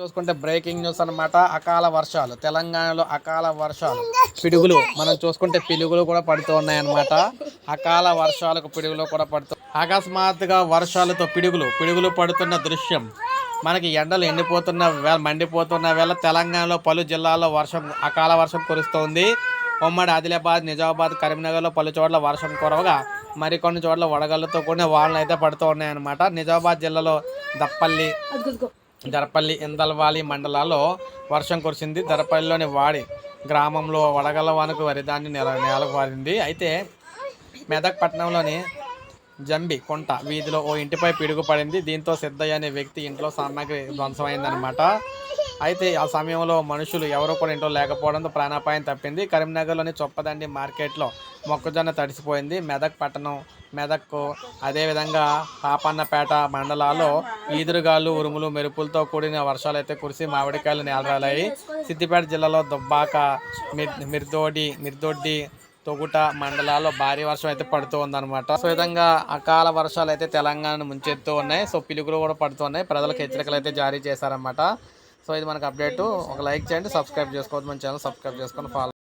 చూసుకుంటే breaking news అనమాట అకాల వర్షాలు. తెలంగాణలో అకాల వర్షాలు. పిడుగులు. మనం చూసుకుంటే పిడుగులు కూడా పడుతూ ఉన్నాయన్నమాట. అకాల వర్షాలకు పిడుగులు కూడా పడుతూ అకస్మాత్తుగా వర్షాలతో పిడుగులు. పిడుగులు పడుతున్న దృశ్యం. మనకి ఎండలు ఎండిపోతున్న వేళ మండిపోతున్న వేళ తెలంగాణలో పలు జిల్లాల్లో వర్షం అకాల వర్షం కురుస్తోంది. ఉమ్మడి ఆదిలాబాద్ నిజామాబాద్ కరీంనగర్లో పలు చోట్ల వర్షం కురవగా మరికొన్ని చోట్ల వడగళ్ళతో కూడిన వానలు అయితే పడుతూ ఉన్నాయన్నమాట. నిజామాబాద్ జిల్లాలో దప్పల్లి దరపల్లి ఇందల్వాలి మండలాల్లో వర్షం కురిసింది. దరపల్లిలోని వాడి గ్రామంలో వడగళ్ళ వానకు వరిధాన్యం నెల నేలకు వారింది అయితే మెదక్ పట్టణంలోని జంబి కొంట వీధిలో ఓ ఇంటిపై పిడుగు పడింది. దీంతో సిద్ధయ్య అనే వ్యక్తి ఇంట్లో సామాగ్రి ధ్వంసమైందనమాట అయితే ఆ సమయంలో మనుషులు ఎవరు కూడా ఇంట్లో లేకపోవడంతో ప్రాణాపాయం తప్పింది. కరీంనగర్లోని చొప్పదండి మార్కెట్లో మొక్కజొన్న తడిసిపోయింది. మెదక్ పట్టణం మెదక్కు అదేవిధంగా పాపన్నపేట మండలాల్లో ఈదురుగాలు ఉరుములు మెరుపులతో కూడిన వర్షాలు అయితే కురిసి మామిడికాయలు నేలరాలాయి. సిద్దిపేట జిల్లాలో దుబ్బాక మిర్ మిర్దోడి మిర్దొడ్డి తొగుట మండలాల్లో భారీ వర్షం అయితే పడుతూ ఉందన్నమాట. సో విధంగా అకాల వర్షాలు అయితే తెలంగాణను ముంచెత్తూ ఉన్నాయి. సో పిలుగులు కూడా పడుతున్నాయి ప్రజలకు హెచ్చరికలు అయితే జారీ చేశారన్నమాట. సో ఇది మనకు అప్డేట్. ఒక లైక్ చేయండి సబ్స్క్రైబ్ చేసుకోవద్దు. మన ఛానల్ సబ్స్క్రైబ్ చేసుకొని ఫాలో